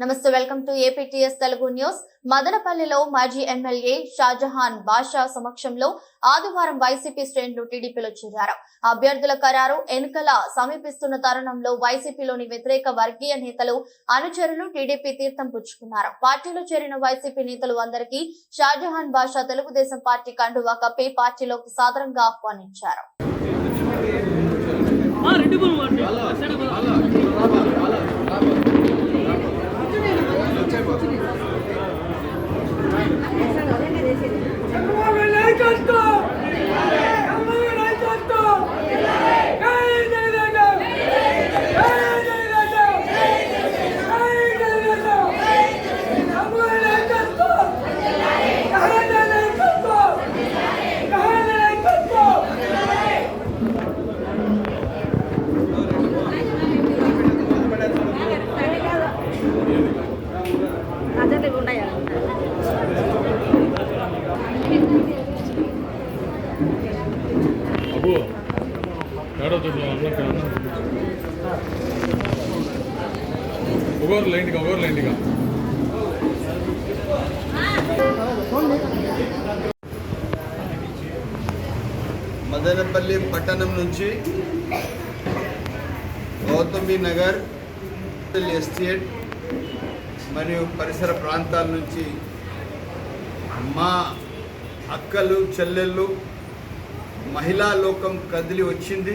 నమస్తే welcome to APTS Telugu news. మదనపల్లిలో మాజీ ఎమ్మెల్యే షాజహాన్ బాషా సమక్షంలో ఆదివారం వైసీపీ శ్రేణులు టీడీపీలో చేరారు. అభ్యర్థుల ఖరారు ఎన్నికల సమీపిస్తున్న తరుణంలో వైసీపీలోని వ్యతిరేక వర్గీయ నేతలు అనుచరులు టీడీపీ తీర్థం పుచ్చుకున్నారు. పార్టీలో చేరిన వైసీపీ నేతలు అందరికీ షాజహాన్ బాషా తెలుగుదేశం పార్టీ కండువా కప్పి పార్టీలోకి సాదరంగా ఆహ్వానించారు. ఒకరు లైన్గా ఒకరు లైన్గా మదనపల్లి పట్టణం నుంచి గౌతమి నగర్ ఎస్టేట్ మరియు పరిసర ప్రాంతాల నుంచి మా అక్కలు చెల్లెళ్ళు మహిళా లోకం కదిలి వచ్చింది.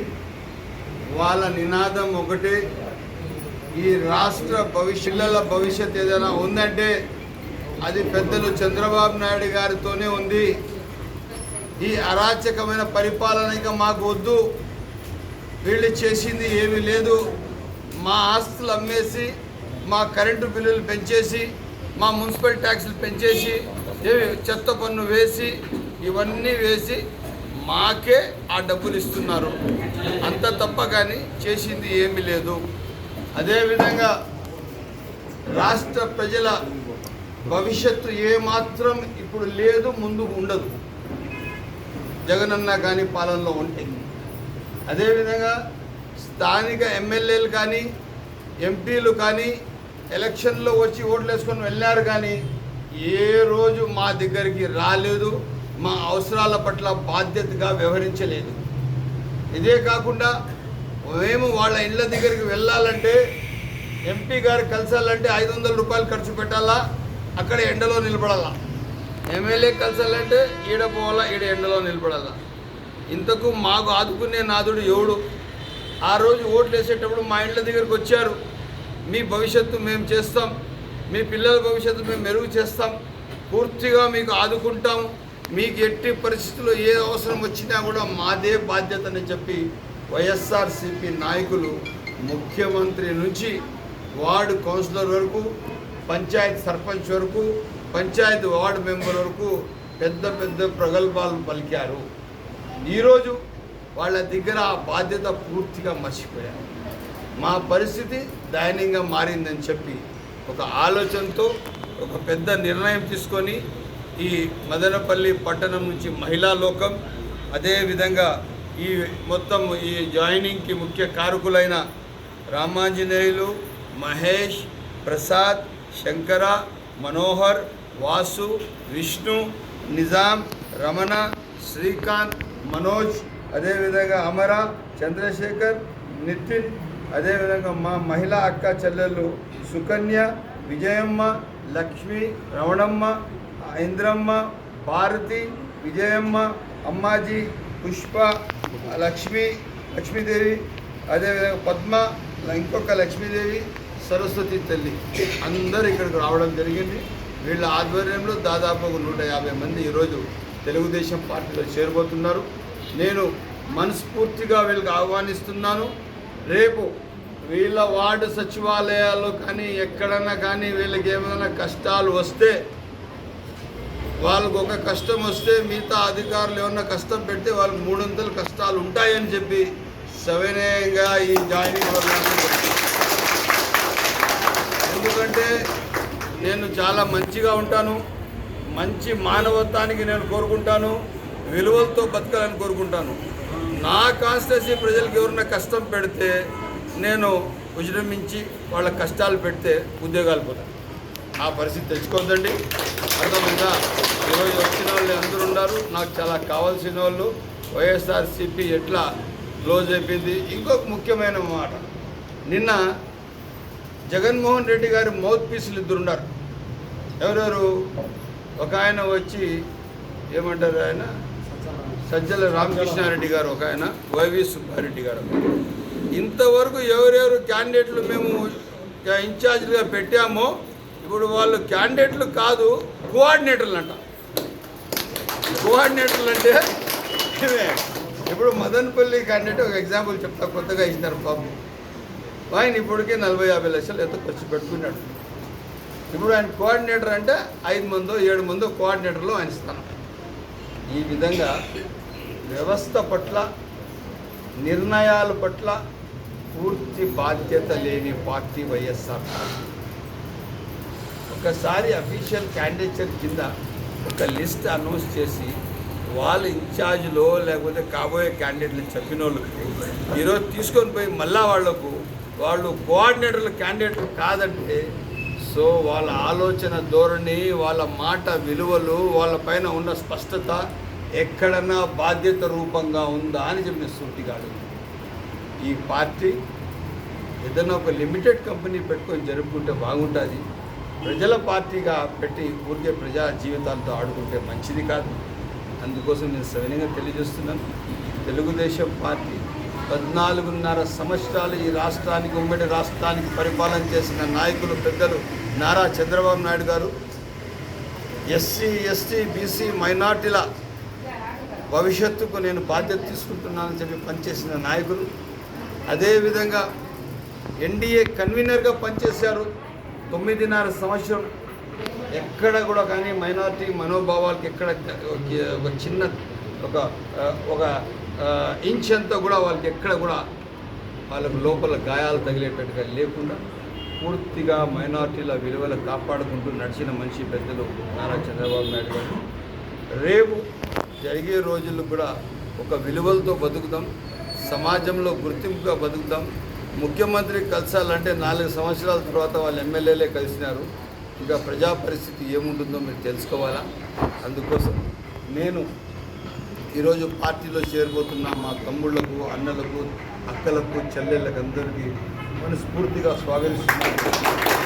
వాళ్ళ నినాదం ఒకటే ఈ రాష్ట్ర భవిష్య పిల్లల భవిష్యత్ ఏదైనా ఉందంటే అది పెద్దలు చంద్రబాబు నాయుడు గారితోనే ఉంది. ఈ అరాచకమైన పరిపాలన ఇంకా మాకు వద్దు. వీళ్ళు చేసింది ఏమీ లేదు. మా ఆస్తులు అమ్మేసి మా కరెంటు బిల్లులు పెంచేసి మా మున్సిపల్ ట్యాక్సులు పెంచేసి చెత్త పన్ను వేసి ఇవన్నీ వేసి మాకే ఆ డబ్బులు ఇస్తున్నారు. అంత తప్ప కానీ చేసింది ఏమీ లేదు. అదేవిధంగా రాష్ట్ర ప్రజల భవిష్యత్తు ఏమాత్రం ఇప్పుడు లేదు ముందు ఉండదు. జగనన్న కానీ పాలనలో ఉంటే. అదేవిధంగా స్థానిక ఎమ్మెల్యేలు కానీ ఎంపీలు కానీ ఎలక్షన్లో వచ్చి ఓట్లు వేసుకొని వెళ్ళారు కానీ ఏ రోజు మా దగ్గరికి రాలేదు మా అవసరాల పట్ల బాధ్యతగా వ్యవహరించలేదు. ఇదే కాకుండా మేము వాళ్ళ ఇళ్ళ దగ్గరికి వెళ్ళాలంటే ఎంపీ గారు కలిసాలంటే ఐదు వందల రూపాయలు ఖర్చు పెట్టాలా? అక్కడ ఎండలో నిలబడాలా? ఎమ్మెల్యే కలిసాలంటే ఈడ పోవాలా ఈడ ఎండలో నిలబడాలా? ఇంతకు మాకు ఆదుకునే నాదుడు ఎవడు? ఆ రోజు ఓట్లు వేసేటప్పుడు మా ఇండ్ల దగ్గరికి వచ్చారు. మీ భవిష్యత్తు మేము చేస్తాం. మీ పిల్లల భవిష్యత్తు మేము మెరుగు చేస్తాం. పూర్తిగా మీకు ఆదుకుంటాం మీకు ఎట్టి పరిస్థితుల్లో ఏ అవసరం వచ్చినా కూడా మాదే బాధ్యతని చెప్పి వైఎస్ఆర్సిపి నాయకులు ముఖ్యమంత్రి నుంచి వార్డు కౌన్సిలర్ వరకు పంచాయత్ సర్పంచ్ వరకు పంచాయతీ వార్డు మెంబర్ వరకు పెద్ద పెద్ద ప్రగల్భాలు పలికారు. ఈరోజు వాళ్ళ దగ్గర ఆ బాధ్యత పూర్తిగా మర్చిపోయారు. మా పరిస్థితి దయనీయంగా మారిందని చెప్పి ఒక ఆలోచనతో ఒక పెద్ద నిర్ణయం తీసుకొని ఈ మదనపల్లి పట్టణం నుంచి మహిళా లోకం అదేవిధంగా ఈ మొత్తం ఈ జాయినింగ్కి ముఖ్య కారకులైన రామాంజనేయులు మహేష్ ప్రసాద్ శంకర మనోహర్ వాసు విష్ణు నిజాం రమణ శ్రీకాంత్ మనోజ్ అదేవిధంగా అమర చంద్రశేఖర్ నితిన్ అదేవిధంగా మా మహిళా అక్క చెల్లెళ్ళు సుకన్య విజయమ్మ లక్ష్మి రమణమ్మ ఇంద్రమ్మ భారతి విజయమ్మ అమ్మాజీ పుష్ప లక్ష్మి లక్ష్మీదేవి అదేవిధంగా పద్మ ఇంకొక లక్ష్మీదేవి సరస్వతి తల్లి. అందరూ ఇక్కడికి రావడం జరిగింది. వీళ్ళ ఆధ్వర్యంలో దాదాపు ఒక నూట యాభై మంది ఈరోజు తెలుగుదేశం పార్టీలో చేరబోతున్నారు. నేను మనస్ఫూర్తిగా వీళ్ళకి ఆహ్వానిస్తున్నాను. రేపు వీళ్ళ వార్డు సచివాలయాల్లో కానీ ఎక్కడన్నా కానీ వీళ్ళకి ఏమైనా కష్టాలు వస్తే వాళ్ళకు ఒక కష్టం వస్తే మిగతా అధికారులు ఏమన్నా కష్టం పెడితే వాళ్ళు మూడు వందల కష్టాలు ఉంటాయని చెప్పి సవినయంగా ఈ జాయినింగ్ ఎందుకంటే నేను చాలా మంచిగా ఉంటాను మంచి మానవత్వానికి నేను కోరుకుంటాను విలువలతో బతకాలని కోరుకుంటాను. నా కాన్స్టిట్యూన్సీ ప్రజలకు ఎవరన్నా కష్టం పెడితే నేను విజృంభించి వాళ్ళ కష్టాలు పెడితే ఉద్యోగాలు పోతాను ఆ పరిస్థితి తెచ్చుకోవద్దండి అర్థమైందా? ఈరోజు వచ్చిన వాళ్ళు అందరూ ఉన్నారు. నాకు చాలా కావాల్సిన వాళ్ళు. వైఎస్ఆర్సీపీ ఎట్లా క్లోజ్ అయిపోయింది? ఇంకొక ముఖ్యమైన మాట. నిన్న జగన్మోహన్ రెడ్డి గారి మౌత్ పీసులు ఇద్దరు ఉన్నారు. ఎవరెవరు? ఒక ఆయన వచ్చి ఏమంటారు ఆయన? సజ్జల రామకృష్ణారెడ్డి గారు ఒక ఆయన వైవి సుబ్బారెడ్డి గారు ఇంతవరకు ఎవరెవరు క్యాండిడేట్లు మేము ఇన్ఛార్జ్లుగా పెట్టామో ఇప్పుడు వాళ్ళు క్యాండిడేట్లు కాదు కోఆర్డినేటర్లు అంట కోఆర్డినేటర్లు అంటే ఇవే. ఇప్పుడు మదన్పల్లి క్యాండిడేట్ ఒక ఎగ్జాంపుల్ చెప్తా కొత్తగా ఇచ్చినారు పాపం ఆయన ఇప్పటికే నలభై యాభై లక్షలు ఎంత ఖర్చు పెట్టుకున్నాడు. ఇప్పుడు ఆయన కోఆర్డినేటర్ అంటే ఐదు మందో ఏడు మందో కోఆర్డినేటర్లు ఆయన స్థానం. ఈ విధంగా వ్యవస్థ పట్ల నిర్ణయాల పట్ల పూర్తి బాధ్యత లేని పార్టీ వైఎస్ఆర్ పార్టీ ఒకసారి అఫీషియల్ క్యాండిడేచర్ కింద ఒక లిస్ట్ అనౌన్స్ చేసి వాళ్ళ ఇన్ఛార్జ్లో లేకపోతే కాబోయే క్యాండిడేట్లు చెప్పిన వాళ్ళకి ఈరోజు తీసుకొని పోయి మళ్ళా వాళ్ళకు వాళ్ళు కోఆర్డినేటర్లు క్యాండిడేట్లు కాదంటే సో వాళ్ళ ఆలోచన ధోరణి వాళ్ళ మాట విలువలు వాళ్ళ పైన ఉన్న స్పష్టత ఎక్కడన్నా బాధ్యత రూపంగా ఉందా అని చెప్పిన సూటిగాడు ఈ పార్టీ ఏదైనా ఒక లిమిటెడ్ కంపెనీ పెట్టుకొని జరుపుకుంటే బాగుంటుంది. ప్రజల పార్టీగా పెట్టి ఊరికే ప్రజా జీవితాలతో ఆడుకుంటే మంచిది కాదు. అందుకోసం నేను సవినయంగా తెలియజేస్తున్నాను. తెలుగుదేశం పార్టీ పద్నాలుగున్నర సంవత్సరాలు ఈ రాష్ట్రానికి ఉమ్మడి రాష్ట్రానికి పరిపాలన చేసిన నాయకులు పెద్దలు నారా చంద్రబాబు నాయుడు గారు ఎస్సీ ఎస్టీ బీసీ మైనార్టీల భవిష్యత్తుకు నేను బాధ్యత తీసుకుంటున్నానని చెప్పి పనిచేసిన నాయకులు. అదేవిధంగా ఎన్డీఏ కన్వీనర్గా పనిచేశారు. తొమ్మిదిన్నర సంవత్సరం ఎక్కడ కూడా కానీ మైనార్టీ మనోభావాలకి ఎక్కడ ఒక చిన్న ఒక ఒక ఇంచ్ అంతా కూడా వాళ్ళకి ఎక్కడ కూడా వాళ్ళకు లోపల గాయాలు తగిలేటట్టుగా లేకుండా పూర్తిగా మైనార్టీల విలువలు కాపాడుకుంటూ నడిచిన మనిషి పెద్దలు నారా చంద్రబాబు నాయుడు గారు. రేపు జరిగే రోజుల్లో కూడా ఒక విలువలతో బతుకుదాం సమాజంలో గుర్తింపుగా బతుకుదాం ముఖ్యమంత్రి కలిసాలంటే నాలుగు సంవత్సరాల తర్వాత వాళ్ళు ఎమ్మెల్యేలే కలిసినారు. ఇంకా ప్రజా పరిస్థితి ఏముంటుందో మీరు తెలుసుకోవాలా? అందుకోసం నేను ఈరోజు పార్టీలో చేరిపోతున్న మా తమ్ముళ్ళకు అన్నలకు అక్కలకు చెల్లెళ్ళకు అందరికీ మనస్ఫూర్తిగా స్వాగతిస్తున్నాను.